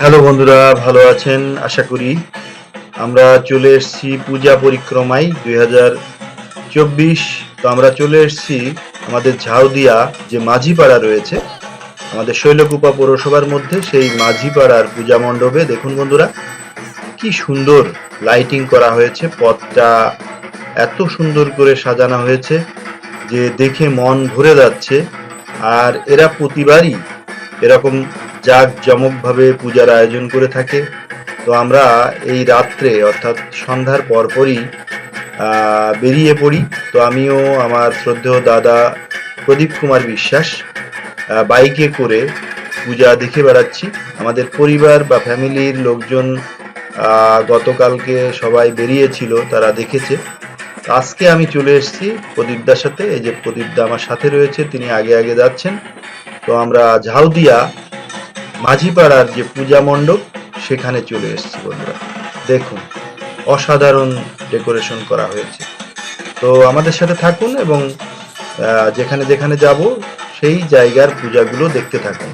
Hello বন্ধুরা, ভালো আছেন? আশা করি আমরা চলে এসেছি পূজা পরিক্রমায় দুই চব্বিশ। তো আমরা চলে এসেছি আমাদের ঝাউদিয়া যে মাঝিপাড়া রয়েছে, আমাদের শৈলকুপা পৌরসভার মধ্যে, সেই মাঝিপাড়ার পূজা মণ্ডপে। দেখুন বন্ধুরা, কি সুন্দর লাইটিং করা হয়েছে, পথটা এত সুন্দর করে সাজানো হয়েছে যে দেখে মন ভরে যাচ্ছে। আর এরা প্রতিবারই এরকম জাঁক জমকভাবে পূজার আয়োজন করে থাকে। তো আমরা এই রাত্রে, অর্থাৎ সন্ধ্যার পরপরই বেরিয়ে পড়ি। তো আমিও আমার শ্রদ্ধেয় দাদা প্রদীপ কুমার বিশ্বাস বাইকে করে পূজা দেখে বেড়াচ্ছি। আমাদের পরিবার বা ফ্যামিলির লোকজন গতকালকে সবাই বেরিয়েছিল, তারা দেখেছে। আজকে আমি চলে এসেছি প্রদীপদার সাথে। এই যে প্রদীপদা আমার সাথে রয়েছে, তিনি আগে আগে যাচ্ছেন। তো আমরা ঝাউদিয়া মাঝিপাড়ার যে পূজা মণ্ডপ, সেখানে চলে এসছি বন্ধুরা। দেখুন, অসাধারণ ডেকোরেশন করা হয়েছে। তো আমাদের সাথে থাকুন এবং যেখানে যেখানে যাব, সেই জায়গার পূজাগুলো দেখতে থাকুন।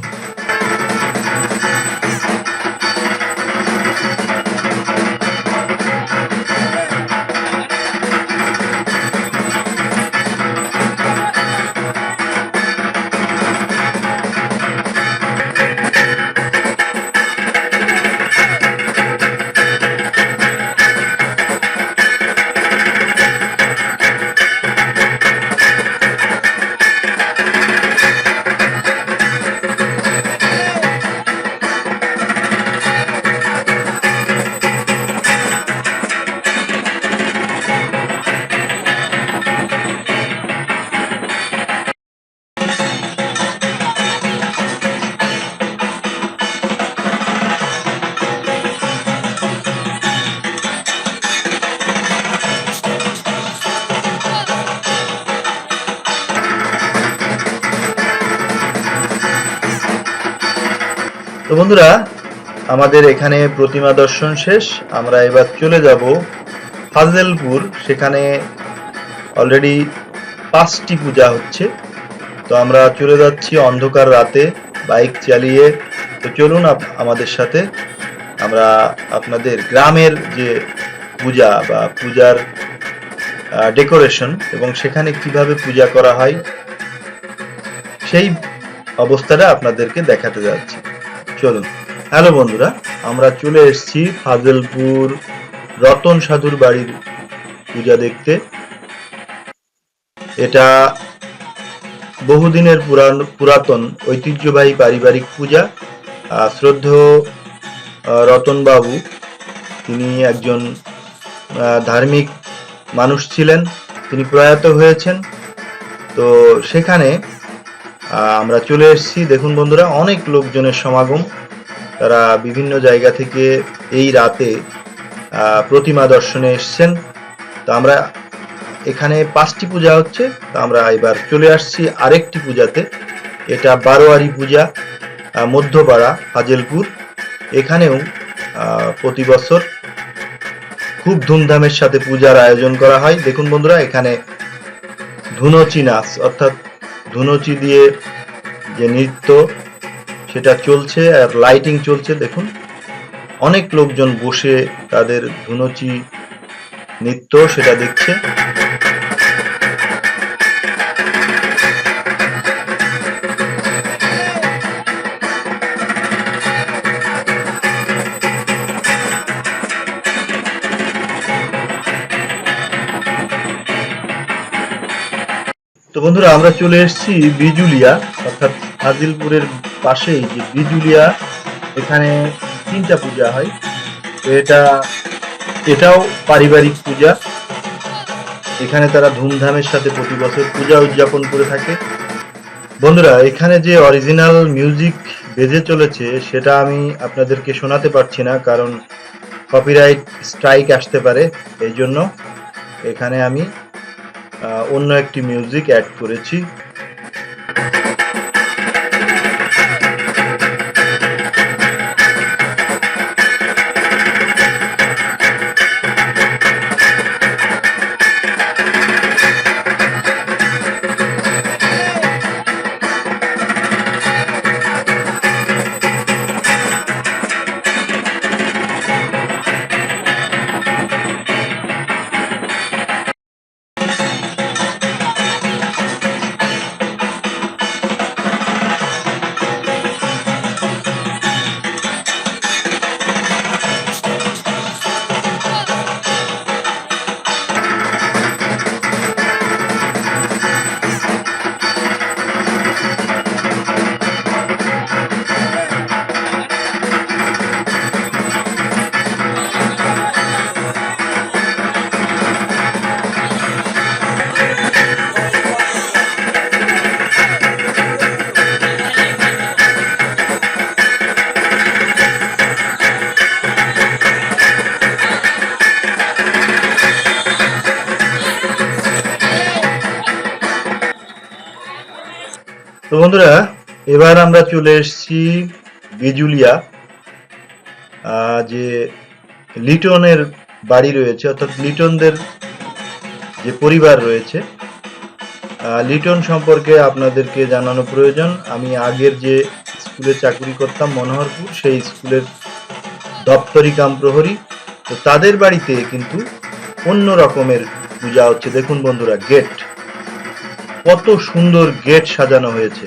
বন্ধুরা, আমাদের এখানে প্রতিমা দর্শন শেষ। আমরা এবার চলে যাব ফাজেলপুর। সেখানে অলরেডি পাঁচটি পূজা হচ্ছে। তো আমরা চলে যাচ্ছি অন্ধকার রাতে, বাইক চালিয়ে। তো চলুন আমাদের সাথে আমরা আপনাদের গ্রামের যে পূজা বা পূজার ডেকোরেশন এবং সেখানে কীভাবে পূজা করা হয়, সেই অবস্থাটা আপনাদেরকে দেখাতে যাচ্ছি। চলুন। হ্যালো বন্ধুরা আমরা চলে এসেছি ফাজলপুর রতন সাধুর বাড়ির পূজা দেখতে। এটা বহুদিনের পুরান পুরাতন ঐতিহ্যবাহী পারিবারিক পূজা। শ্রদ্ধেয় আহ, রতন বাবু তিনি একজন ধার্মিক মানুষ ছিলেন। তিনি প্রয়াত হয়েছেন। তো সেখানে আমরা চলে এসেছি। দেখুন বন্ধুরা, অনেক লোকজনের সমাগম। তারা বিভিন্ন জায়গা থেকে এই রাতে প্রতিমা দর্শনে এসছেন। তো আমরা এখানে পাঁচটি পূজা হচ্ছে। তো আমরা এবার চলে আসছি আরেকটি পূজাতে। এটা বারোয়ারি পূজা মধ্যপাড়া ফাজেলপুর এখানেও প্রতি বছর খুব ধুমধামের সাথে পূজার আয়োজন করা হয়। দেখুন বন্ধুরা, এখানে ধুনোচি নাচ, অর্থাৎ ধুনোচি দিয়ে যে নৃত্য, সেটা চলছে আর লাইটিং চলছে, দেখুন। অনেক লোকজন বসে তাদের ধুনুচি নৃত্য সেটা দেখছে। তো বন্ধুরা, আমরা চলে এসেছি বিজুলিয়া, অর্থাৎ ফাজিলপুরের পাশেই যে বিজুলিয়া, এখানে তিনটা পূজা হয়। তো এটা, এটাও পারিবারিক পূজা। এখানে তারা ধুমধামের সাথে প্রতি বছর পূজা উদযাপন করে থাকে। বন্ধুরা, এখানে যে অরিজিনাল মিউজিক বেজে চলেছে, সেটা আমি আপনাদেরকে শোনাতে পারছি না, কারণ কপিরাইট স্ট্রাইক আসতে পারে, এই জন্য এখানে আমি অন্য একটি মিউজিক অ্যাড করেছি। তো বন্ধুরা, এবার আমরা চলে এসেছি বিজুলিয়া যে লিটনের বাড়ি রয়েছে, অর্থাৎ লিটনদের যে পরিবার রয়েছে। লিটন সম্পর্কে আপনাদেরকে জানানো প্রয়োজন। আমি আগের যে স্কুলে চাকরি করতাম মনোহরপুর, সেই স্কুলের দপ্তরি কাম প্রহরী। তো তাদের বাড়িতে কিন্তু অন্য রকমের পূজা হচ্ছে। দেখুন বন্ধুরা, গেট। কত সুন্দর গেট সাজানো হয়েছে।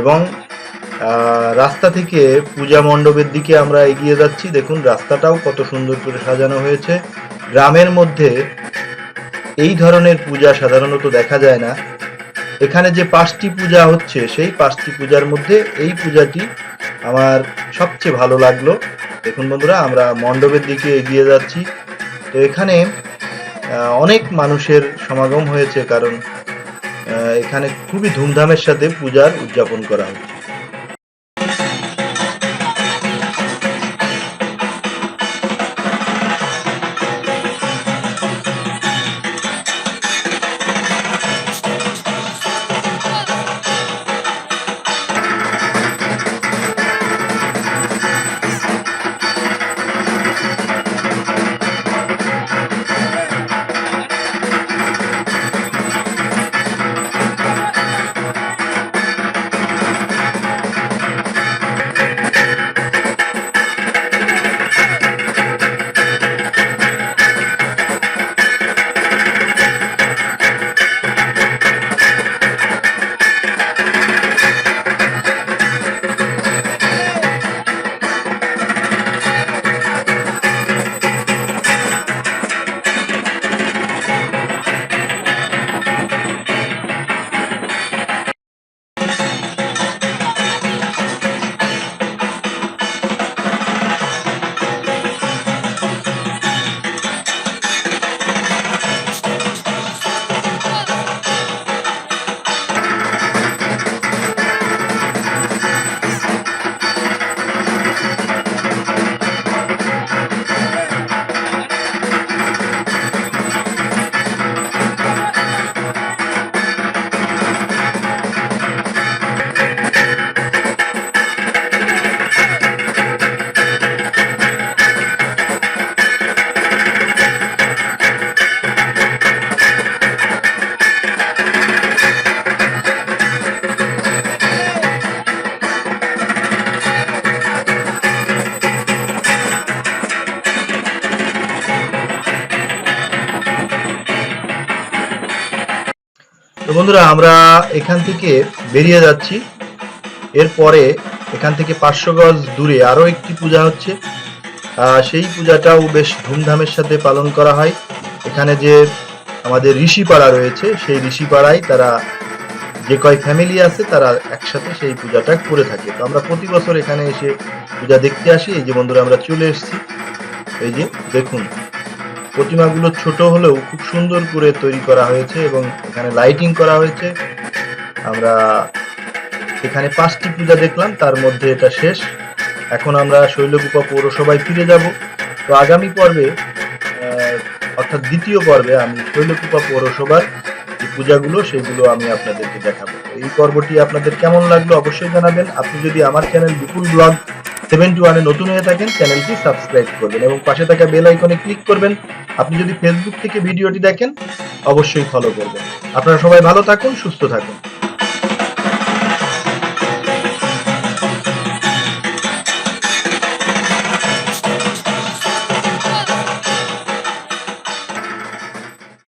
এবং রাস্তা থেকে পূজা মণ্ডপের দিকে আমরা এগিয়ে যাচ্ছি। দেখুন, রাস্তাটাও কত সুন্দর করে সাজানো হয়েছে। গ্রামের মধ্যে এই ধরনের পূজা সাধারণত দেখা যায় না। এখানে যে পাঁচটি পূজা হচ্ছে, সেই পাঁচটি পূজার মধ্যে এই পূজাটি আমার সবচেয়ে ভালো লাগল। দেখুন বন্ধুরা, আমরা মণ্ডপের দিকে এগিয়ে যাচ্ছি। তো এখানে অনেক মানুষের সমাগম হয়েছে কারণ এখানে খুবই ধুমধামের সাথে পূজার উদযাপন করা হচ্ছে। বন্ধুরা, আমরা এখান থেকে বেরিয়ে যাচ্ছি। এরপরে এখান থেকে পাঁচশো গজ দূরে আরও একটি পূজা হচ্ছে। সেই পূজাটাও বেশ ধুমধামের সাথে পালন করা হয়। এখানে যে আমাদের ঋষিপাড়া রয়েছে, সেই ঋষিপাড়ায় তারা যে কয় ফ্যামিলি আছে, তারা একসাথে সেই পূজাটা করে থাকে। তো আমরা প্রতি বছর এখানে এসে পূজা দেখতে আসি। এই যে বন্ধুরা, আমরা চলে এসেছি। এই যে দেখুন প্রতিমাগুলো ছোট হলেও খুব সুন্দর করে তৈরি করা হয়েছে এবং এখানে লাইটিং করা হয়েছে। আমরা এখানে পাঁচটি পূজা দেখলাম, তার মধ্যে এটা শেষ। এখন আমরা শৈলকুপা পৌরসভায় ফিরে যাব। তো আগামী পর্বে অর্থাৎ দ্বিতীয় পর্বে আমি শৈলকুপা পৌরসভার যে পূজাগুলো, সেগুলো আমি আপনাদেরকে দেখাবো। এই পর্বটি আপনাদের কেমন লাগল অবশ্যই জানাবেন। আপনি যদি আমার চ্যানেল বিপুল ব্লগ সেভেন্টি ওয়ানে নতুন হয়ে থাকেন, চ্যানেলটি সাবস্ক্রাইব করবেন এবং পাশে থাকা বেল আইকনে ক্লিক করবেন। আপনি যদি ফেসবুক থেকে ভিডিওটি দেখেন, অবশ্যই ফলো করবেন। আপনারা সবাই ভালো থাকুন, সুস্থ থাকুন।